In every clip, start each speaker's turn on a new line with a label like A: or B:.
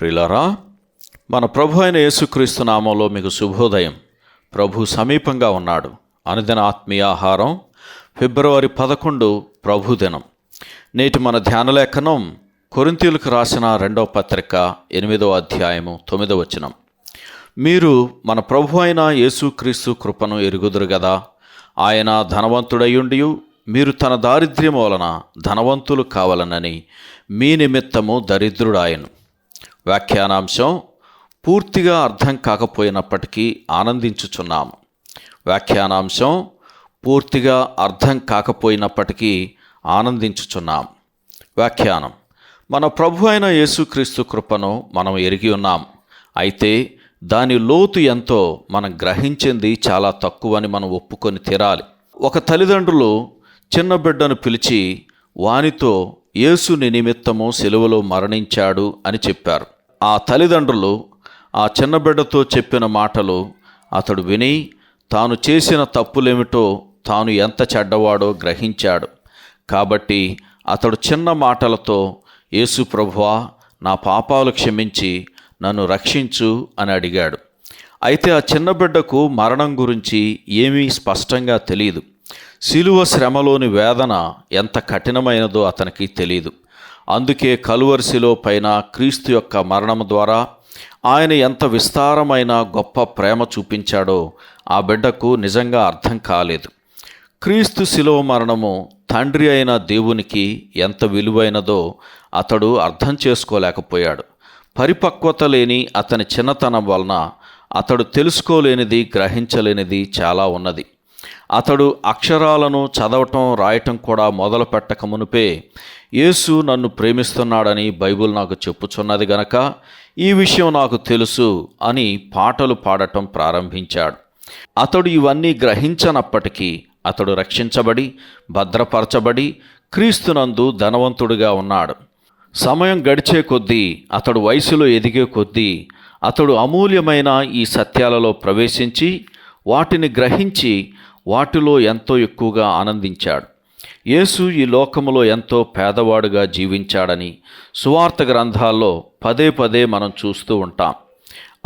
A: ప్రిలరా మన ప్రభు అయిన యేసుక్రీస్తు నామంలో మీకు శుభోదయం. ప్రభు సమీపంగా ఉన్నాడు. అనుదిన ఆత్మీయ ఆహారం ఫిబ్రవరి పదకొండు ప్రభు దినం. నేటి మన ధ్యాన లేఖనం కొరింతీలకు రాసిన రెండవ పత్రిక ఎనిమిదో అధ్యాయము తొమ్మిదో వచనం. మీరు మన ప్రభు అయిన యేసుక్రీస్తు కృపను ఎరుగుదురు గదా. ఆయన ధనవంతుడయ్యుండి మీరు తన దారిద్ర్యం వలన ధనవంతులు కావాలనని మీ నిమిత్తము దరిద్రుడాయను. వ్యాఖ్యానాంశం పూర్తిగా అర్థం కాకపోయినప్పటికీ ఆనందించుచున్నాము వ్యాఖ్యానాంశం పూర్తిగా అర్థం కాకపోయినప్పటికీ ఆనందించుచున్నాం. వ్యాఖ్యానం. మన ప్రభు అయిన యేసుక్రీస్తు కృపను మనం ఎరిగి ఉన్నాం. అయితే దాని లోతు ఎంతో మనం గ్రహించింది చాలా తక్కువని మనం ఒప్పుకొని తీరాలి. ఒక తల్లిదండ్రులు చిన్న బిడ్డను పిలిచి వానితో యేసుని నిమిత్తము సెలవులో మరణించాడు అని చెప్పారు. ఆ తల్లిదండ్రులు ఆ చిన్నబిడ్డతో చెప్పిన మాటలు అతడు విని తాను చేసిన తప్పులేమిటో తాను ఎంత చెడ్డవాడో గ్రహించాడు. కాబట్టి అతడు చిన్న మాటలతో యేసు ప్రభువా నా పాపాలు క్షమించి నన్ను రక్షించు అని అడిగాడు. అయితే ఆ చిన్న బిడ్డకు మరణం గురించి ఏమీ స్పష్టంగా తెలియదు శిలువ శ్రమలోని వేదన ఎంత కఠినమైనదో అతనికి తెలియదు అందుకే కలువరిశిలో పైన క్రీస్తు యొక్క మరణం ద్వారా ఆయన ఎంత విస్తారమైన గొప్ప ప్రేమ చూపించాడో ఆ బిడ్డకు నిజంగా అర్థం కాలేదు. క్రీస్తు శిలువ మరణము తండ్రి అయిన దేవునికి ఎంత విలువైనదో అతడు అర్థం చేసుకోలేకపోయాడు. పరిపక్వత లేని అతని చిన్నతనం వలన అతడు తెలుసుకోలేనిది గ్రహించలేనిది చాలా ఉన్నది. అతడు అక్షరాలను చదవటం రాయటం కూడా మొదలు పెట్టక మునిపే యేసు నన్ను ప్రేమిస్తున్నాడని బైబిల్ నాకు చెప్పుచున్నది గనక ఈ విషయం నాకు తెలుసు అని పాటలు పాడటం ప్రారంభించాడు. అతడు ఇవన్నీ గ్రహించనప్పటికీ అతడు రక్షించబడి భద్రపరచబడి క్రీస్తునందు ధనవంతుడిగా ఉన్నాడు. సమయం గడిచే కొద్దీ అతడు వయసులో ఎదిగే కొద్దీ అతడు అమూల్యమైన ఈ సత్యాలలో ప్రవేశించి వాటిని గ్రహించి వాటిలో ఎంతో ఎక్కువగా ఆనందించాడు. యేసు ఈ లోకములో ఎంతో పేదవాడుగా జీవించాడని సువార్త గ్రంథాల్లో పదే పదే మనం చూస్తూ ఉంటాం.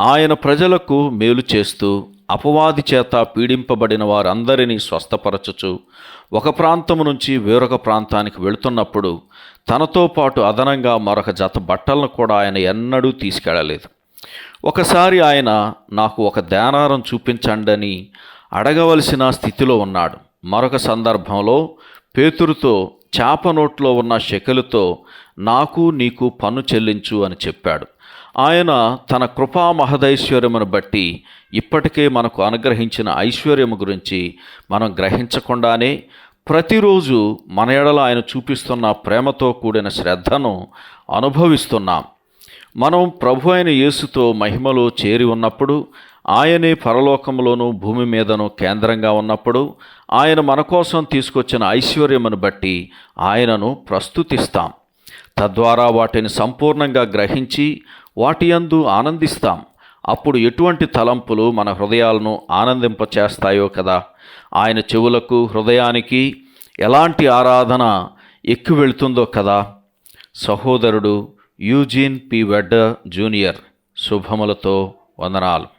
A: ఆయన ప్రజలకు మేలు చేస్తూ అపవాది చేత పీడింపబడిన వారందరినీ స్వస్థపరచుచు ఒక ప్రాంతము నుంచి వేరొక ప్రాంతానికి వెళుతున్నప్పుడు తనతో పాటు అదనంగా మరొక జత బట్టలను కూడా ఆయన ఎన్నడూ తీసుకెళ్ళలేదు ఒకసారి ఆయన నాకు ఒక ధ్యానారం చూపించండని అడగవలసిన స్థితిలో ఉన్నాడు. మరొక సందర్భంలో పేతురుతో చేప నోట్లో ఉన్న శకలుతో నాకు నీకు పన్ను చెల్లించు అని చెప్పాడు. ఆయన తన కృపా మహదైశ్వర్యమును బట్టి ఇప్పటికే మనకు అనుగ్రహించిన ఐశ్వర్యము గురించి మనం గ్రహించకుండానే ప్రతిరోజు మన ఎడల ఆయన చూపిస్తున్న ప్రేమతో కూడిన శ్రద్ధను అనుభవిస్తున్నాం. మనం ప్రభు అయిన యేసుతో మహిమలో చేరి ఉన్నప్పుడు ఆయనే పరలోకంలోనూ భూమి మీదను కేంద్రంగా ఉన్నప్పుడు ఆయన మన కోసం తీసుకొచ్చిన ఐశ్వర్యమును బట్టి ఆయనను ప్రస్తుతిస్తాం. తద్వారా వాటిని సంపూర్ణంగా గ్రహించి వాటి యందు ఆనందిస్తాం. అప్పుడు ఎటువంటి తలంపులు మన హృదయాలను ఆనందింపచేస్తాయో కదా? ఆయన చెవులకు హృదయానికి ఎలాంటి ఆరాధన ఎక్కువ వెళుతుందో కదా? సహోదరుడు యూజీన్ పి వెడ్డర్ జూనియర్ శుభములతో వందనాలు.